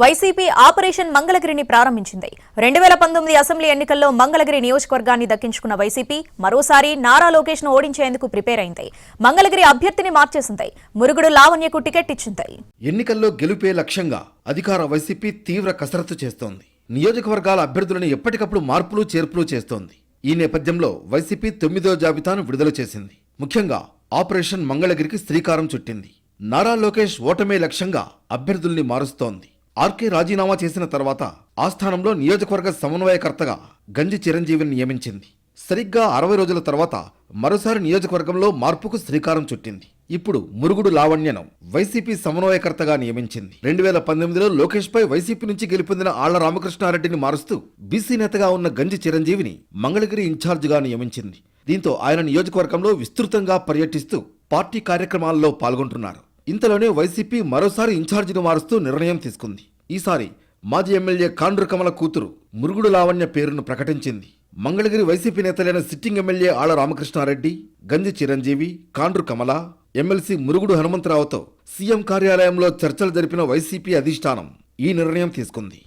YCP operation మంగళగిరిని ప్రారంభించింది. రెండు వేల పంతొమ్మిది అసెంబ్లీ ఎన్నికల్లో మంగళగిరి నియోజకవర్గాన్ని దక్కించుకున్న వైసీపీ మరోసారి నారా లోకేష్ను ఓడించేందుకు ప్రిపేర్ అయింది. మంగళగిరి అభ్యర్థిని మార్చేసింది. మురుగుడు లావణ్యకు టికెట్ ఇచ్చింది. ఎన్నికల్లో గెలుపే లక్ష్యంగా అధికార వైసీపీ తీవ్ర కసరత్తు చేస్తోంది. నియోజకవర్గాల అభ్యర్థులను ఎప్పటికప్పుడు మార్పులు చేర్పులు చేస్తోంది. ఈ నేపథ్యంలో వైసీపీ తొమ్మిదో జాబితాను విడుదల చేసింది. ముఖ్యంగా ఆపరేషన్ మంగళగిరికి శ్రీకారం చుట్టింది. నారా లోకేష్ ఓటమే లక్ష్యంగా అభ్యర్థుల్ని మారుస్తోంది. ఆర్కే రాజీనామా చేసిన తర్వాత ఆ స్థానంలో నియోజకవర్గ సమన్వయకర్తగా గంజి చిరంజీవిని నియమించింది. సరిగ్గా అరవై రోజుల తర్వాత మరోసారి నియోజకవర్గంలో మార్పుకు శ్రీకారం చుట్టింది. ఇప్పుడు మురుగుడు లావణ్యను వైసీపీ సమన్వయకర్తగా నియమించింది. రెండు వేల పంతొమ్మిదిలో లోకేష్పై వైసీపీ నుంచి గెలుపొందిన ఆళ్ళ రామకృష్ణారెడ్డిని మారుస్తూ బీసీ నేతగా ఉన్న గంజి చిరంజీవిని మంగళగిరి ఇన్ఛార్జిగా నియమించింది. దీంతో ఆయన నియోజకవర్గంలో విస్తృతంగా పర్యటిస్తూ పార్టీ కార్యక్రమాల్లో పాల్గొంటున్నారు. ఇంతలోనే వైసీపీ మరోసారి ఇన్ఛార్జిని మారుస్తూ నిర్ణయం తీసుకుంది. ఈసారి మాజీ ఎమ్మెల్యే కాండ్రు కమల కూతురు మురుగుడు లావణ్య పేరును ప్రకటించింది. Mangalagiri YCP నేతలైన sitting MLA Alla Ramakrishna Reddy Ganji Chiranjeevi Kandru Kamala MLC Murugudu హనుమంతరావుతో CM కార్యాలయంలో చర్చలు జరిపిన వైసీపీ అధిష్టానం ఈ నిర్ణయం తీసుకుంది.